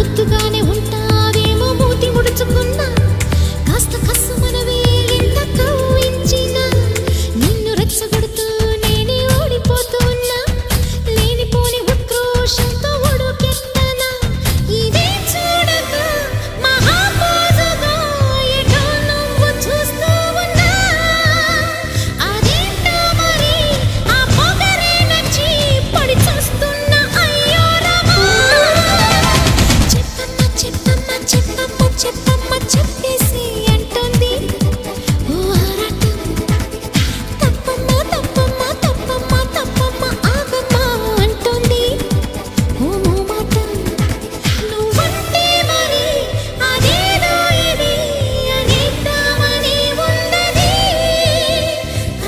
ஒத்துக்க చెత్తమ్మ చెప్పేసి